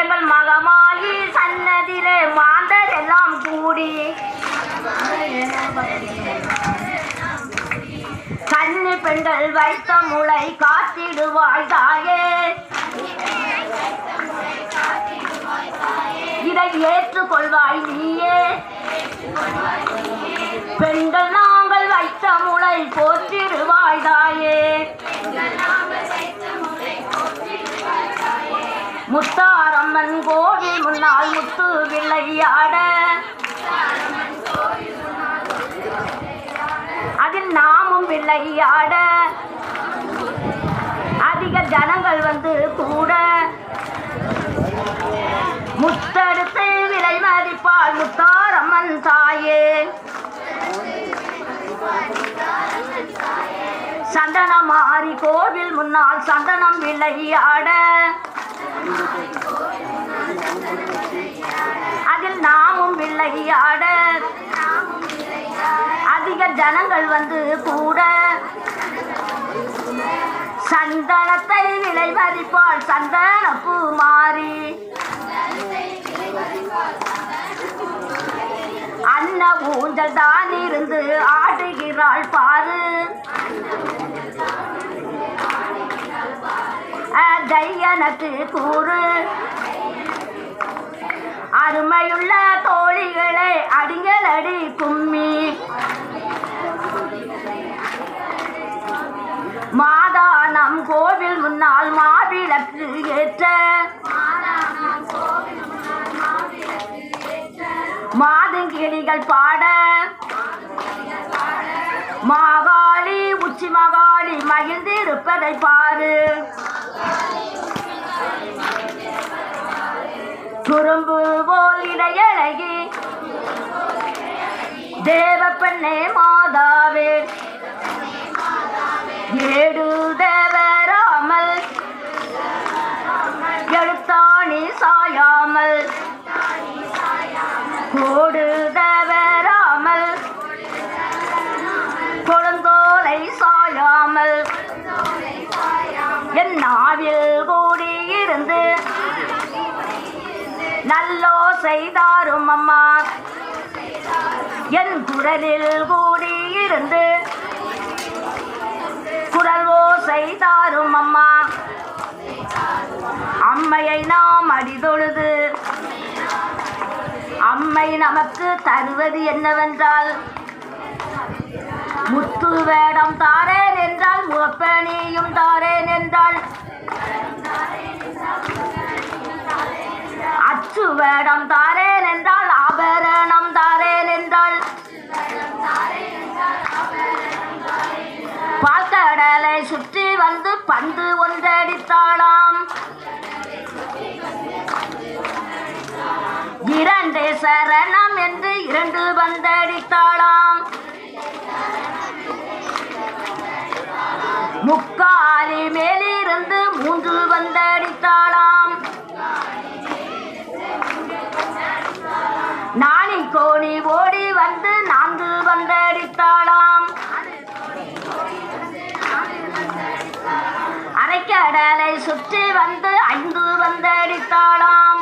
எங்கள் மகமாயி சன்னதிலே மாந்தர் எல்லாம் கூடி. கன்னி பெண்கள் வைத்த முளை காத்திடுவாய் தாயே. இதை ஏற்றுக்கொள்வாய் நீயே. பெண்கள் நாங்கள் வைத்த முளை போற்றிடுவாய் தாயே. முத்தாரம்மன் கோவில் முன்னால் முத்து விளையாட அதில் நாமும் விளையாட அதிக ஜனங்கள் வந்து கூட. முத்தெடுத்து விலை மதிப்பால் முத்தாரம்மன் தாயே. சந்தனம் மாறி கோவில் முன்னால் சந்தனம் விளையாட அதில் நாமும் விளையாட அதிக ஜனங்கள் வந்து கூட. சந்தனத்தை விலை மதிப்பாள் சந்தன பூ மாறி அன்ன ஊஞ்சல் தான் இருந்து ஆடுகிறாள் பாரு. எனக்கு கூறு. அருமையுள்ள தோழிகளே அடிங்களடி கும்மி. மாதானம் கோவில் முன்னால் மாவிளக்கு ஏற்ற. மாதங்கிணிகள் பாட. மாகாளி உச்சி மகாளி மகிழ்ந்திருப்பதை பாரு. குறும்பு போல் இடையழகி. தேவ பெண்ணே மாதாவே. ஏடு தேவராமல். எழுத்தாணி சாயாமல். கோடு தேவராமல். கொடுங்கோலை சாயாமல். என் நாவில் கூடியிருந்து நல்லோ செய்தாரும் அம்மா. என் குரலில் கூடியிருந்து குரல்வோ செய்தாரும் அம்மா. அம்மையை நாம் அடிதொழுது அம்மை நமக்கு தருவது என்னவென்றால் முத்து வேடம் தாரேன் என்றால் முகப்பணியும் தாரேன் என்றால் வேடம் தாரேன் என்றால் ஆபரணம் தாரேன் என்றால் பால்கடலை சுற்றி வந்து பந்து ஒன்றடித்தாளாம். இரண்டு சரணம் என்று இரண்டு பந்தடித்தாளாம் முக்காலி மேலிருந்து மூன்று வந்தடித்தாள் நாணி கோணி ஓடி வந்து நான்கு வந்தடித்தாளாம். அரைக்கடலை சுற்றி வந்து ஐந்து வந்தடித்தாளாம்.